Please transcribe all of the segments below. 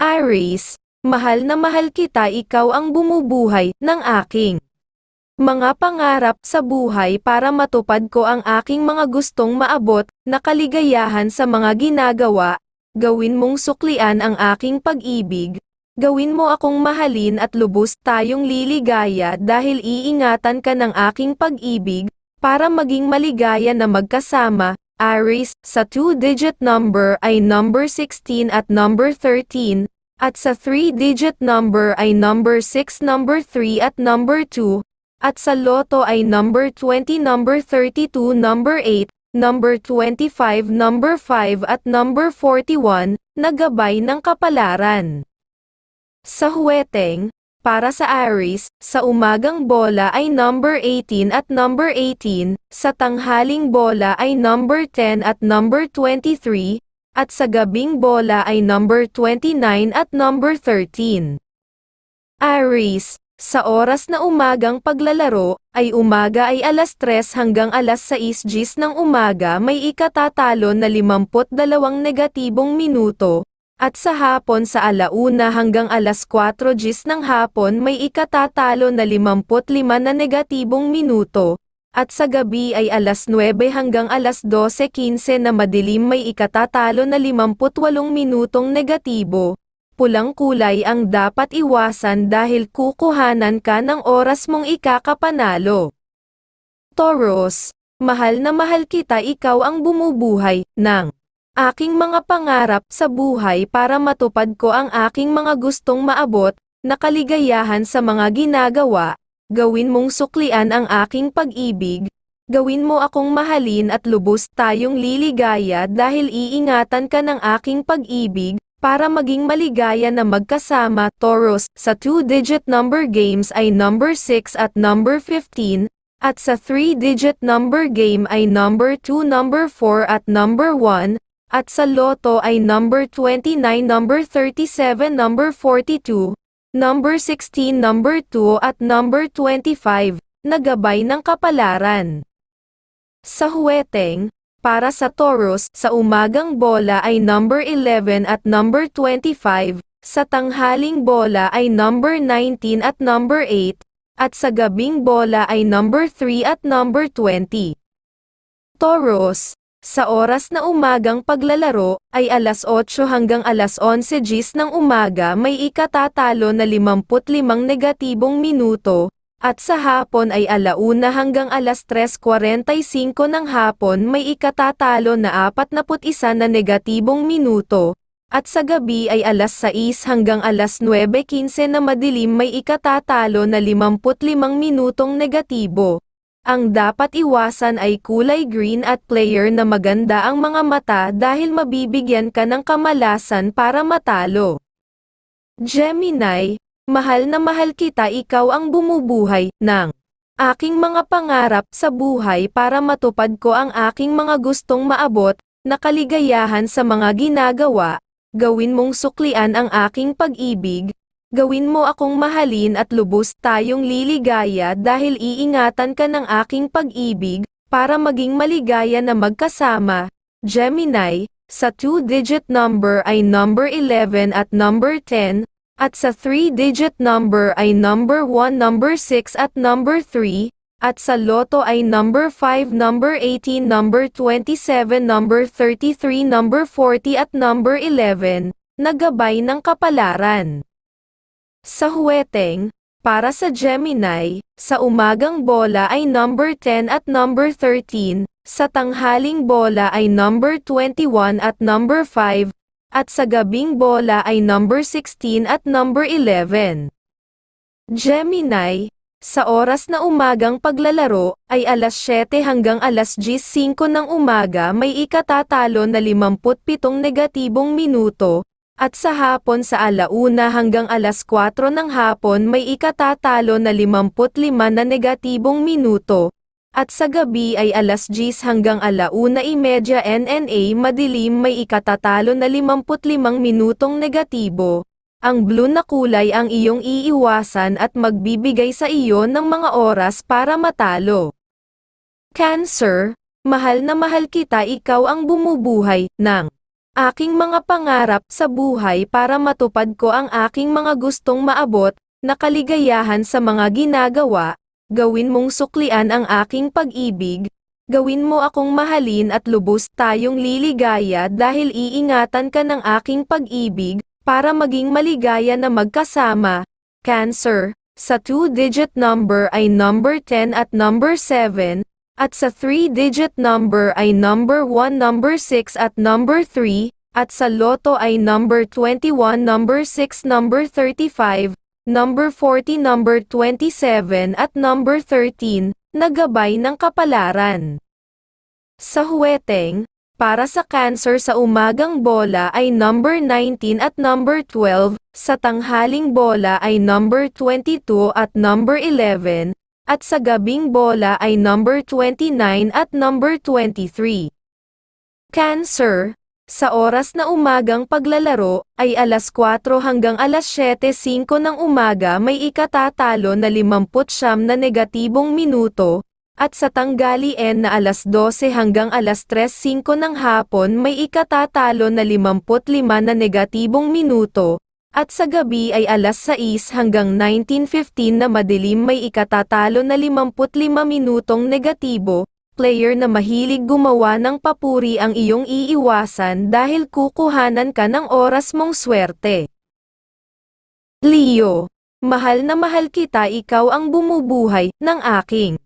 Aries, mahal na mahal kita ikaw ang bumubuhay ng aking mga pangarap sa buhay para matupad ko ang aking mga gustong maabot na kaligayahan sa mga ginagawa, gawin mong suklian ang aking pag-ibig, gawin mo akong mahalin at lubos tayong liligaya dahil iingatan ka ng aking pag-ibig, para maging maligaya na magkasama, Aries, sa two-digit number ay number 16 at number 13, at sa three-digit number ay number 6, number 3 at number 2, at sa loto ay number 20, number 32, number 8, number 25, number 5 at number 41, na gabay ng kapalaran. Sa huweteng, para sa Aries, sa umagang bola ay number 18 at number 18, sa tanghaling bola ay number 10 at number 23, at sa gabing bola ay number 29 at number 13. Aries, sa oras na umagang paglalaro, ay umaga ay alas 3 hanggang alas 6 gis ng umaga may ikatatalo na 52 negatibong minuto, at sa hapon sa alauna hanggang alas 4 gis ng hapon may ikatatalo na 55 na negatibong minuto, at sa gabi ay alas 9 hanggang alas 12.15 na madilim may ikatatalo na 58 minutong negatibo. Pulang kulay ang dapat iwasan dahil kukuhanan ka ng oras mong ikakapanalo. Taurus, mahal na mahal kita ikaw ang bumubuhay ng aking mga pangarap sa buhay para matupad ko ang aking mga gustong maabot na kaligayahan sa mga ginagawa, gawin mong suklian ang aking pag-ibig, gawin mo akong mahalin at lubos tayong liligaya dahil iingatan ka ng aking pag-ibig, para maging maligaya na magkasama, Taurus, sa two-digit number games ay number 6 at number 15, at sa three-digit number game ay number 2, number 4 at number 1, at sa loto ay number 29, number 37, number 42, number 16, number 2 at number 25, na gabay ng kapalaran. Sa huweteng, para sa Taurus, sa umagang bola ay number 11 at number 25, sa tanghaling bola ay number 19 at number 8, at sa gabing bola ay number 3 at number 20. Taurus, sa oras na umagang paglalaro, ay alas 8 hanggang alas 11 gis ng umaga may ikatatalo na 55 negatibong minuto, at sa hapon ay alauna hanggang alas 3.45 ng hapon may ikatatalo na 41 na negatibong minuto, at sa gabi ay alas 6 hanggang alas 9.15 na madilim may ikatatalo na 55 minutong negatibo. Ang dapat iwasan ay kulay green at player na maganda ang mga mata dahil mabibigyan ka ng kamalasan para matalo. Gemini, Mahal na mahal kita ikaw ang bumubuhay ng aking mga pangarap sa buhay para matupad ko ang aking mga gustong maabot na kaligayahan sa mga ginagawa, gawin mong suklian ang aking pag-ibig, gawin mo akong mahalin at lubos tayong liligaya dahil iingatan ka ng aking pag-ibig, para maging maligaya na magkasama. Gemini, sa two-digit number ay number 11 at number 10, at sa three-digit number ay number 1, number 6 at number 3, at sa loto ay number 5, number 18, number 27, number 33, number 40 at number 11, nagabay ng kapalaran. Sa huweteng, para sa Gemini, sa umagang bola ay number 10 at number 13, sa tanghaling bola ay number 21 at number 5, at sa gabing bola ay number 16 at number 11. Gemini, sa oras na umagang paglalaro, ay alas 7 hanggang alas 10.05 ng umaga may ikatatalo na 57 negatibong minuto, at sa hapon sa alauna hanggang alas 4 ng hapon may ikatatalo na 55 na negatibong minuto, at sa gabi ay alas 10 hanggang alauna imedya NNA madilim may ikatatalo na 55 minutong negatibo. Ang blue na kulay ang iyong iiwasan at magbibigay sa iyo ng mga oras para matalo. Cancer, mahal na mahal kita ikaw ang bumubuhay ng aking mga pangarap sa buhay para matupad ko ang aking mga gustong maabot, na kaligayahan sa mga ginagawa, gawin mong suklian ang aking pag-ibig, gawin mo akong mahalin at lubos tayong liligaya dahil iingatan ka ng aking pag-ibig, para maging maligaya na magkasama. Cancer, sa 2-digit number ay number 10 at number 7, at sa 3-digit number ay number 1, number 6 at number 3, at sa loto ay number 21, number 6, number 35, number 40, number 27 at number 13, na gabay ng kapalaran. Sa huweteng, para sa cancer sa umagang bola ay number 19 at number 12, sa tanghaling bola ay number 22 at number 11, at sa gabing bola ay number 29 at number 23. Cancer, sa oras na umagang paglalaro, ay alas 4 hanggang alas 7.05 ng umaga may ikatatalo na 50 na negatibong minuto, at sa tanggalian na alas 12 hanggang alas 3.05 ng hapon may ikatatalo na 55 na negatibong minuto, at sa gabi ay alas 6 hanggang 19.15 na madilim may ikatatalo na 55 minutong negatibo, player na mahilig gumawa ng papuri ang iyong iiwasan dahil kukuhanan ka ng oras mong swerte. Leo, mahal na mahal kita ikaw ang bumubuhay ng aking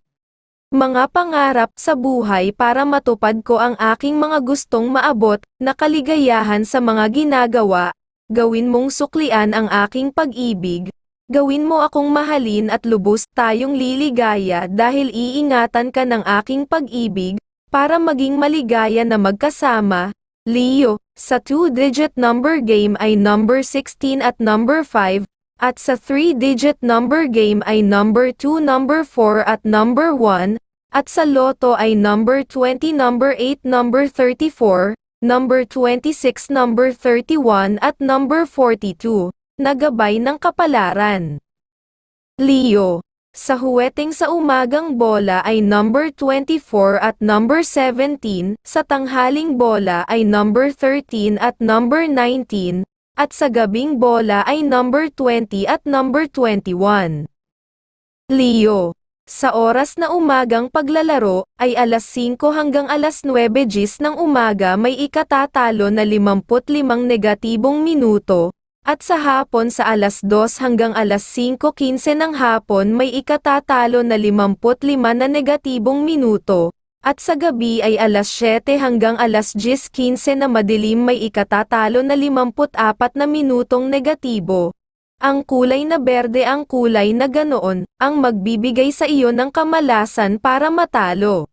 mga pangarap sa buhay para matupad ko ang aking mga gustong maabot na kaligayahan sa mga ginagawa, gawin mong suklian ang aking pag-ibig, gawin mo akong mahalin at lubos tayong liligaya dahil iingatan ka ng aking pag-ibig, para maging maligaya na magkasama. Leo, sa 2-digit number game ay number 16 at number 5, at sa 3-digit number game ay number 2, number 4 at number 1, at sa loto ay number 20, number 8, number 34, number 26, number 31 at number 42, nagabay ng kapalaran. Leo, sa huweteng sa umagang bola ay number 24 at number 17, sa tanghaling bola ay number 13 at number 19, at sa gabing bola ay number 20 at number 21. Leo, sa oras na umagang paglalaro, ay alas 5 hanggang alas 9 gis ng umaga may ikatatalo na 55 negatibong minuto, at sa hapon sa alas 2 hanggang alas 5.15 ng hapon may ikatatalo na 55 na negatibong minuto, at sa gabi ay alas 7 hanggang alas 10.15 na madilim may ikatatalo na 54 na minutong negatibo. Ang kulay na berde ang kulay na ganoon, ang magbibigay sa iyo ng kamalasan para matalo.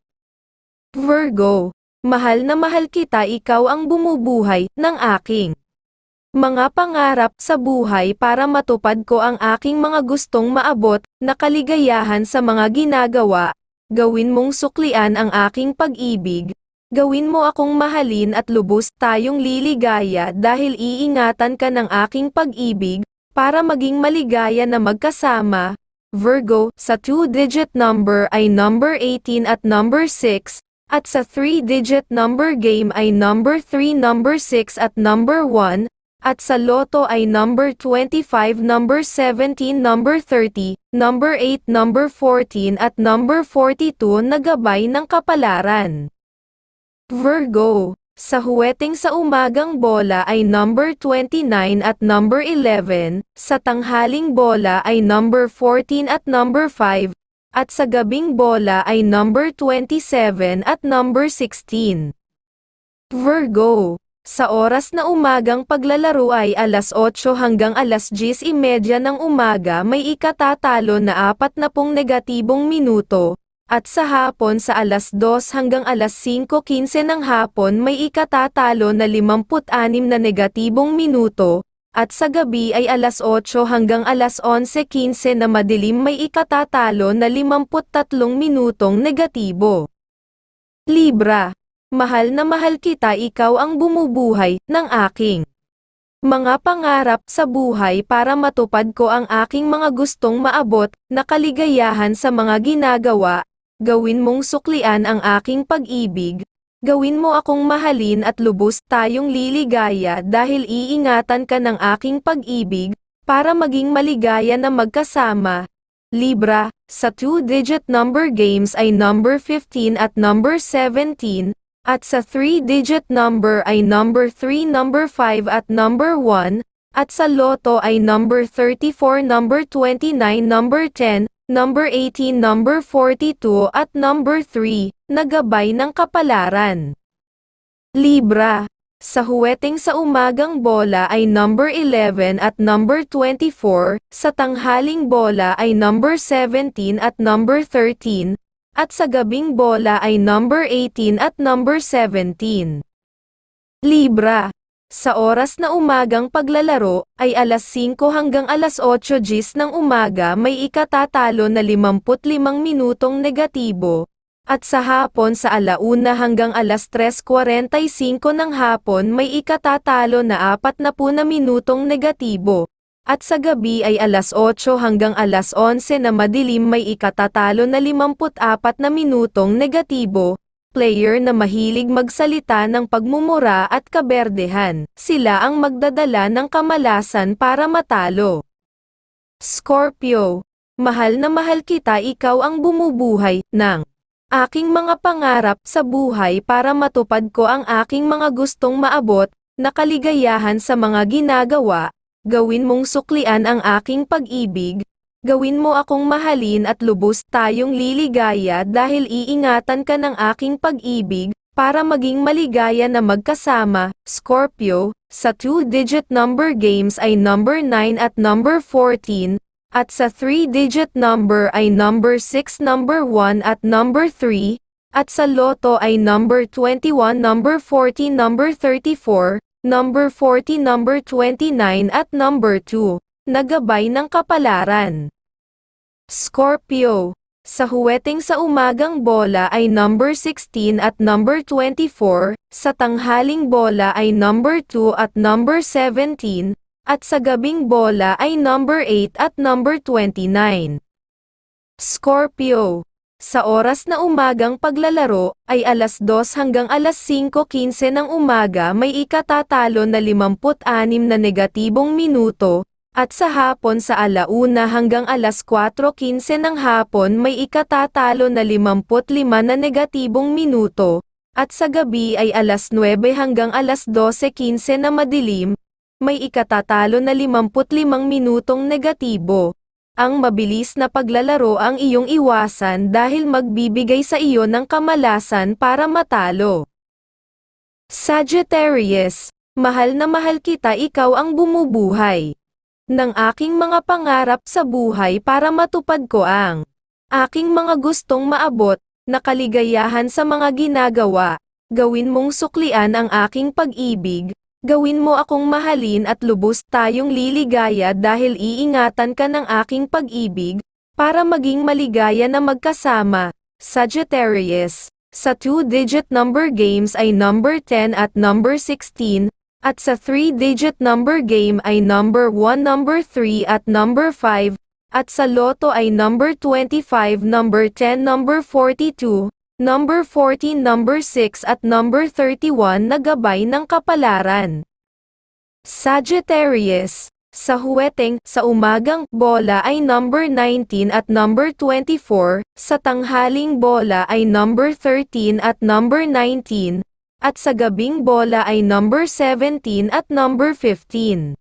Virgo, mahal na mahal kita ikaw ang bumubuhay ng aking mga pangarap sa buhay para matupad ko ang aking mga gustong maabot na kaligayahan sa mga ginagawa, gawin mong suklian ang aking pag-ibig, gawin mo akong mahalin at lubos tayong liligaya dahil iingatan ka ng aking pag-ibig, para maging maligaya na magkasama, Virgo, sa 2-digit number ay number 18 at number 6, at sa 3-digit number game ay number 3, number 6 at number 1, at sa loto ay number 25, number 17, number 30, number 8, number 14 at number 42 na gabay ng kapalaran. Virgo sa huweting sa umagang bola ay number 29 at number 11, sa tanghaling bola ay number 14 at number 5, at sa gabing bola ay number 27 at number 16. Virgo sa oras na umagang paglalaro ay alas 8 hanggang alas 10.30 ng umaga may ikatatalo na 40 negatibong minuto, at sa hapon sa alas 2 hanggang alas 5.15 ng hapon may ikatatalo na 56 na negatibong minuto, at sa gabi ay alas 8 hanggang alas 11.15 na madilim may ikatatalo na 53 minutong negatibo. Libra, mahal na mahal kita ikaw ang bumubuhay ng aking mga pangarap sa buhay para matupad ko ang aking mga gustong maabot na kaligayahan sa mga ginagawa, gawin mong suklian ang aking pag-ibig, Gawin mo akong mahalin at lubos tayong liligaya dahil iingatan ka ng aking pag-ibig, para maging maligaya na magkasama. Libra, sa two-digit number games ay number 15 at number 17, at sa three-digit number ay number 3, number 5 at number 1, at sa loto ay number 34, number 29, number 10, number 18, number 42 at number 3, nagabay ng kapalaran. Libra, sa huweteng sa umagang bola ay number 11 at number 24, sa tanghaling bola ay number 17 at number 13, at sa gabing bola ay number 18 at number 17. Libra, sa oras na umagang paglalaro, ay alas 5 hanggang alas 8 gis ng umaga may ikatatalo na 55 minutong negatibo, at sa hapon sa alauna hanggang alas 3.45 ng hapon may ikatatalo na 40 na minutong negatibo, at sa gabi ay alas 8 hanggang alas 11 na madilim may ikatatalo na 54 na minutong negatibo, player na mahilig magsalita ng pagmumura at kaberdehan, sila ang magdadala ng kamalasan para matalo. Scorpio, mahal na mahal kita ikaw ang bumubuhay ng aking mga pangarap sa buhay para matupad ko ang aking mga gustong maabot, na kaligayahan sa mga ginagawa, gawin mong suklian ang aking pag-ibig, gawin mo akong mahalin at lubos tayong liligaya dahil iingatan ka ng aking pag-ibig, para maging maligaya na magkasama, Scorpio, sa two-digit number games ay number 9 at number 14, at sa 3-digit number ay number 6, number 1 at number 3, at sa loto ay number 21, number 40, number 34, number 40, number 29 at number 2, nagabay ng kapalaran. Scorpio, sa huweteng sa umagang bola ay number 16 at number 24, sa tanghaling bola ay number 2 at number 17, at sa gabing bola ay number 8 at number 29. Scorpio. Sa oras na umagang paglalaro, ay alas 2 hanggang alas 5.15 ng umaga may ikatatalo na 56 na negatibong minuto, at sa hapon sa alauna hanggang alas 4.15 ng hapon may ikatatalo na 55 na negatibong minuto, at sa gabi ay alas 9 hanggang alas 12.15 na madilim, may ikatatalo na 55 minutong negatibo. Ang mabilis na paglalaro ang iyong iwasan dahil magbibigay sa iyo ng kamalasan para matalo. Sagittarius, mahal na mahal kita ikaw ang bumubuhay ng aking mga pangarap sa buhay para matupad ko ang aking mga gustong maabot, na kaligayahan sa mga ginagawa, gawin mong suklian ang aking pag-ibig, Gawin mo akong mahalin at lubos tayong liligaya dahil iingatan ka ng aking pag-ibig, para maging maligaya na magkasama. Sagittarius, sa two-digit number games ay number 10 at number 16, at sa three-digit number game ay number 1, number 3 at number 5, at sa loto ay number 25, number 10, number 42, number 14, number 6 at number 31 na gabay ng kapalaran. Sagittarius, sa huweteng, sa umagang bola ay number 19 at number 24, sa tanghaling bola ay number 13 at number 19, at sa gabing bola ay number 17 at number 15.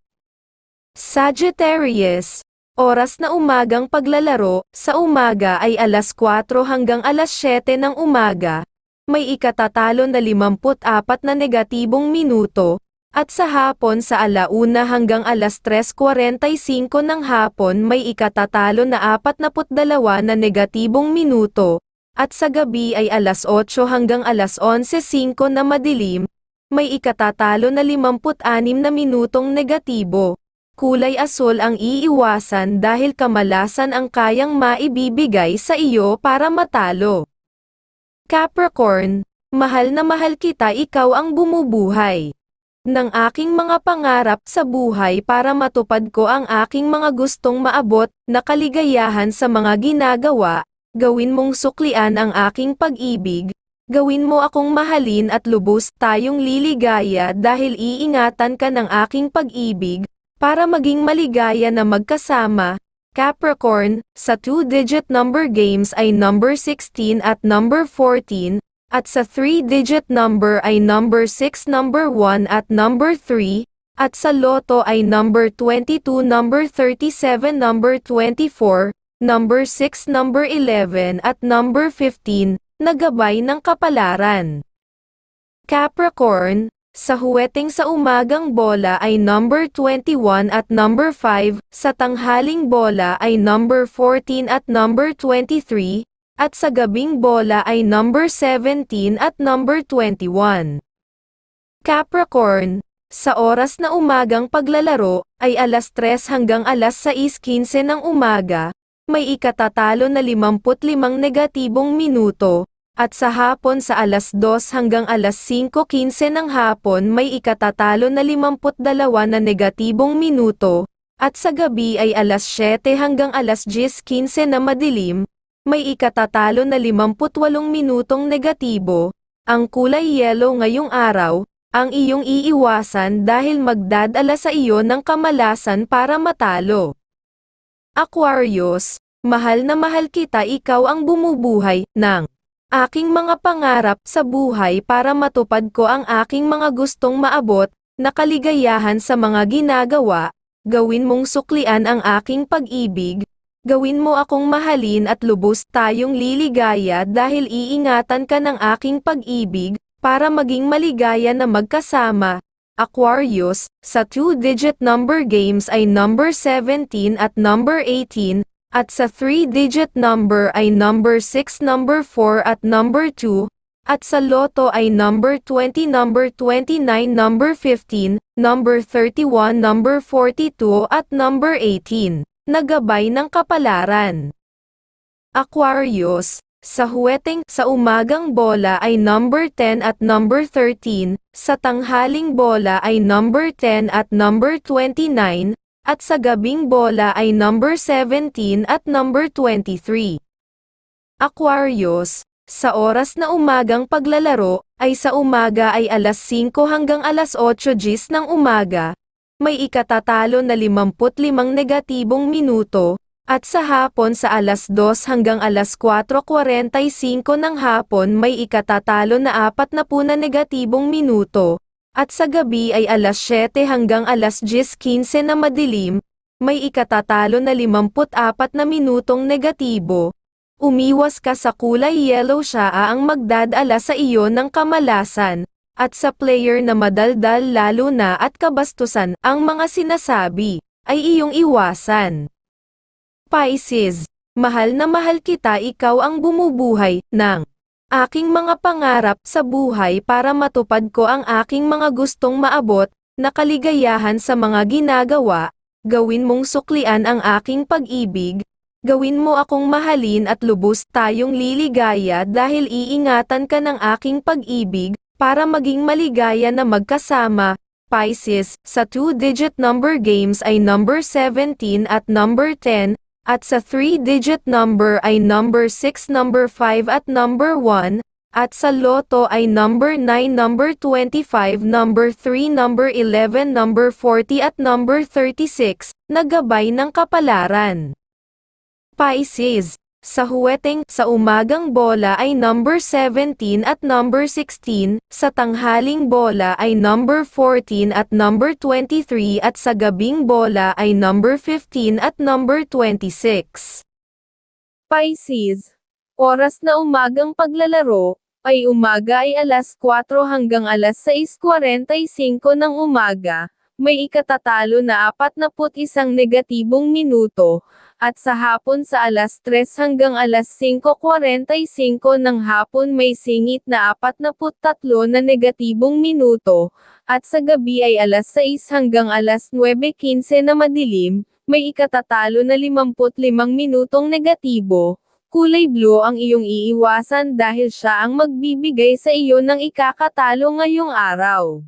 Sagittarius, Oras na umagang paglalaro, sa umaga ay alas 4 hanggang alas 7 ng umaga, may ikatatalo na 54 na negatibong minuto, at sa hapon sa alauna hanggang alas 3.45 ng hapon may ikatatalo na 42 na negatibong minuto, at sa gabi ay alas 8 hanggang alas 11.05 na madilim, may ikatatalo na 56 na minutong negatibo kulay asul ang iiwasan dahil kamalasan ang kayang maibibigay sa iyo para matalo. Capricorn, mahal na mahal kita ikaw ang bumubuhay ng aking mga pangarap sa buhay para matupad ko ang aking mga gustong maabot na kaligayahan sa mga ginagawa, gawin mong suklian ang aking pag-ibig, Gawin mo akong mahalin at lubos tayong liligaya dahil iingatan ka ng aking pag-ibig, para maging maligaya na magkasama. Capricorn, sa two-digit number games ay number 16 at number 14, at sa three-digit number ay number 6, number 1 at number 3, at sa loto ay number 22, number 37, number 24, number 6, number 11 at number 15, na gabay ng kapalaran. Capricorn, sa huweting sa umagang bola ay number 21 at number 5, sa tanghaling bola ay number 14 at number 23, at sa gabing bola ay number 17 at number 21. Capricorn, sa oras na umagang paglalaro, ay alas 3 hanggang alas 6.15 ng umaga, may ikatatalo na 55 negatibong minuto, at sa hapon sa alas 2 hanggang alas 5.15 ng hapon may ikatatalo na 52 na negatibong minuto, at sa gabi ay alas 7 hanggang alas 10.15 na madilim, may ikatatalo na 58 minutong negatibo, ang kulay yellow ngayong araw, ang iyong iiwasan dahil magdadala sa iyo ng kamalasan para matalo. Aquarius, mahal na mahal kita ikaw ang bumubuhay ng aking mga pangarap sa buhay para matupad ko ang aking mga gustong maabot, na kaligayahan sa mga ginagawa, gawin mong suklian ang aking pag-ibig, gawin mo akong mahalin at lubos tayong liligaya dahil iingatan ka ng aking pag-ibig, para maging maligaya na magkasama. Aquarius, sa two-digit number games ay number 17 at number 18, at sa 3-digit number ay number 6, number 4 at number 2, at sa loto ay number 20, number 29, number 15, number 31, number 42 at number 18, nagabay ng kapalaran. Aquarius, sa huweteng sa umagang bola ay number 10 at number 13, sa tanghaling bola ay number 10 at number 29, at sa gabing bola ay number 17 at number 23. Aquarius, sa oras na umagang paglalaro, ay sa umaga ay alas 5 hanggang alas 8 gis ng umaga, may ikatatalo na 55 negatibong minuto, at sa hapon sa alas 2 hanggang alas 4.45 ng hapon may ikatatalo na 40 na negatibong minuto, at sa gabi ay alas 7 hanggang alas 10.15 na madilim, may ikatatalo na 54 na minutong negatibo. Umiwas ka sa kulay yellow siya ang magdadala sa iyo ng kamalasan, at sa player na madaldal lalo na at kabastusan ang mga sinasabi, ay iyong iwasan. Pisces, mahal na mahal kita ikaw ang bumubuhay, ng aking mga pangarap sa buhay para matupad ko ang aking mga gustong maabot, na kaligayahan sa mga ginagawa, gawin mong suklian ang aking pag-ibig, gawin mo akong mahalin at lubos tayong liligaya dahil iingatan ka ng aking pag-ibig, para maging maligaya na magkasama, Pisces, sa two-digit number games ay number 17 at number 10, at sa 3-digit number ay number 6, number 5 at number 1, at sa loto ay number 9, number 25, number 3, number 11, number 40 at number 36, nagabay ng kapalaran. Pisces, sa huweteng sa umagang bola ay number 17 at number 16, sa tanghaling bola ay number 14 at number 23 at sa gabing bola ay number 15 at number 26. Pisces, oras na umagang paglalaro, ay umaga ay alas 4 hanggang alas 6.45 ng umaga, may ikatatalo na 41 negatibong minuto, at sa hapon sa alas 3 hanggang alas 5.45 ng hapon may singit na 43 na negatibong minuto, at sa gabi ay alas 6 hanggang alas 9.15 na madilim, may ikatatalo na 55 minutong negatibo. Kulay blue ang iyong iiwasan dahil siya ang magbibigay sa iyo ng ikakatalo ngayong araw.